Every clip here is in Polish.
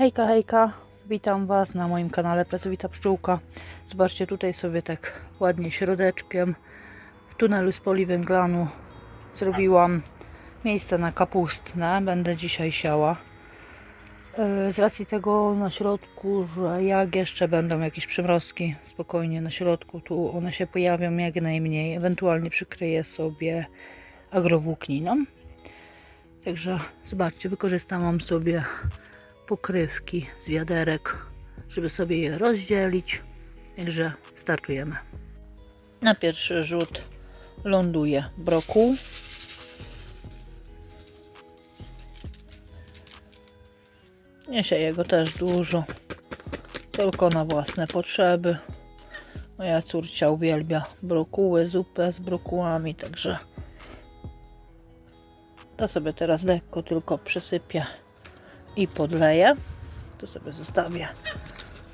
Hejka, hejka, witam Was na moim kanale Pracowita Pszczółka. Zobaczcie, tutaj sobie tak ładnie środeczkiem w tunelu z poliwęglanu zrobiłam miejsce na kapustę. Będę dzisiaj siała. E, Z racji tego na środku, że jak jeszcze będą jakieś przymrozki, spokojnie na środku, tu one się pojawią jak najmniej. Ewentualnie przykryję sobie agrowłókniną. Także zobaczcie, wykorzystałam sobie pokrywki z wiaderek, żeby sobie je rozdzielić. Także startujemy. Na pierwszy rzut ląduje brokuł. Nie sieję go też dużo, tylko na własne potrzeby. Moja córcia uwielbia brokuły, zupę z brokułami, także to sobie teraz lekko tylko przysypię i podleję. Tu sobie zostawię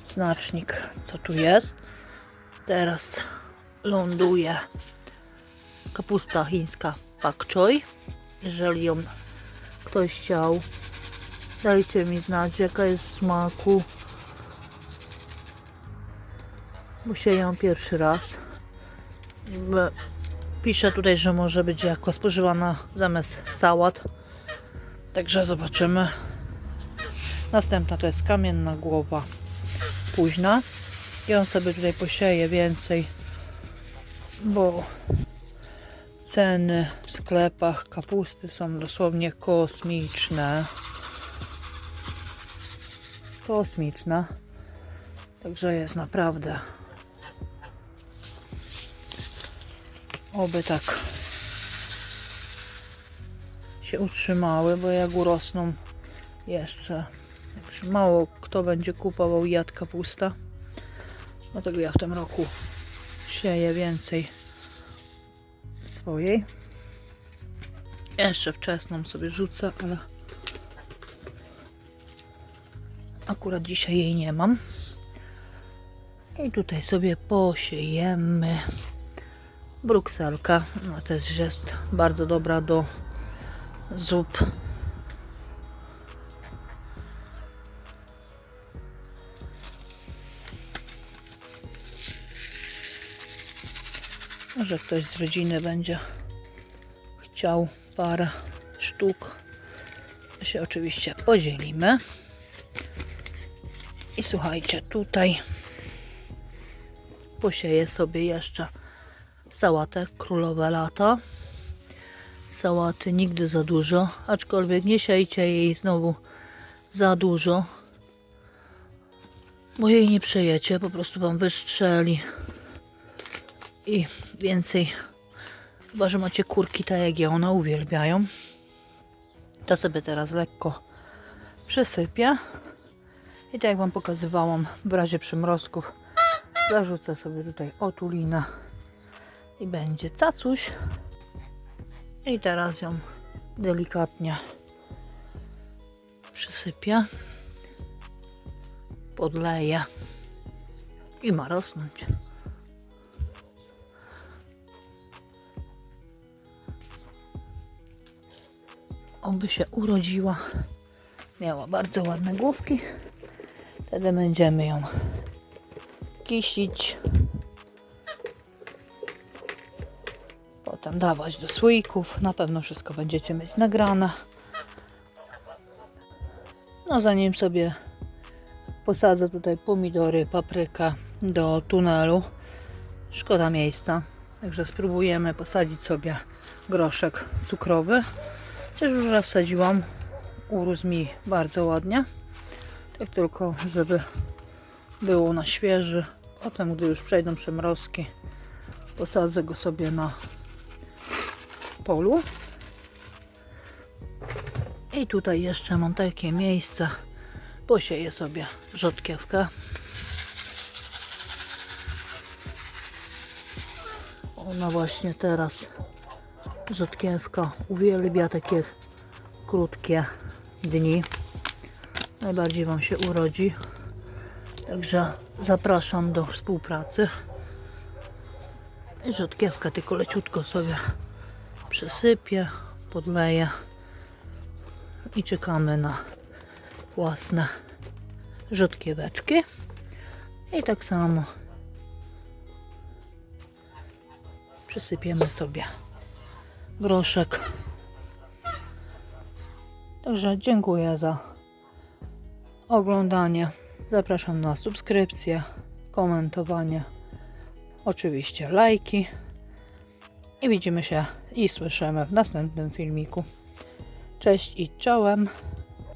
znacznik, co tu jest. Teraz ląduje kapusta chińska pak choi. Jeżeli ją ktoś chciał, dajcie mi znać, jaka jest smaku. Bo się ją pierwszy raz. Pisze tutaj, że może być jako spożywana zamiast sałat. Także zobaczymy. Następna to jest kamienna głowa późna. I on sobie tutaj posieje więcej, bo ceny w sklepach kapusty są dosłownie kosmiczne. Kosmiczne. Także jest naprawdę Oby tak się utrzymały, bo jak urosną jeszcze, mało kto będzie kupował i jadł kapusta. Dlatego ja w tym roku sieję więcej swojej. Jeszcze wczesną sobie rzucę, ale akurat dzisiaj jej nie mam. I tutaj sobie posiejemy. Brukselka no też jest bardzo dobra do zup. Może ktoś z rodziny będzie chciał parę sztuk. To się oczywiście podzielimy. I słuchajcie, tutaj posieję sobie jeszcze sałatę królowe lata. Sałaty nigdy za dużo, aczkolwiek nie siejcie jej znowu za dużo, bo jej nie przejecie, po prostu wam wystrzeli i więcej, chyba że macie kurki tak jak ja, one uwielbiają. To sobie teraz lekko przesypię i tak jak wam pokazywałam w razie przymrozków zarzucę sobie tutaj otulinę i będzie cacuś. I teraz ją delikatnie przysypię, podleję i ma rosnąć. Oby się urodziła. Miała bardzo ładne główki. Wtedy będziemy ją kisić. potem dawać do słoików. Na pewno wszystko będziecie mieć nagrane. No zanim sobie posadzę tutaj pomidory, paprykę do tunelu. Szkoda miejsca. Także spróbujemy posadzić sobie groszek cukrowy. Chociaż już raz. Urósł mi bardzo ładnie. Tak tylko, żeby było na świeży. Potem, gdy już przejdą przymrozki, posadzę go sobie na polu. I tutaj jeszcze mam takie miejsce. Posieję sobie rzodkiewkę. Ona właśnie teraz rzodkiewka uwielbia takie krótkie dni. Najbardziej Wam się urodzi. Także zapraszam do współpracy. I rzodkiewkę tylko leciutko sobie przesypię, podleję i czekamy na własne rzodkieweczki. I tak samo przysypiemy sobie groszek. Także dziękuję za oglądanie. Zapraszam na subskrypcję, komentowanie, oczywiście lajki. I widzimy się i słyszymy w następnym filmiku. Cześć i czołem.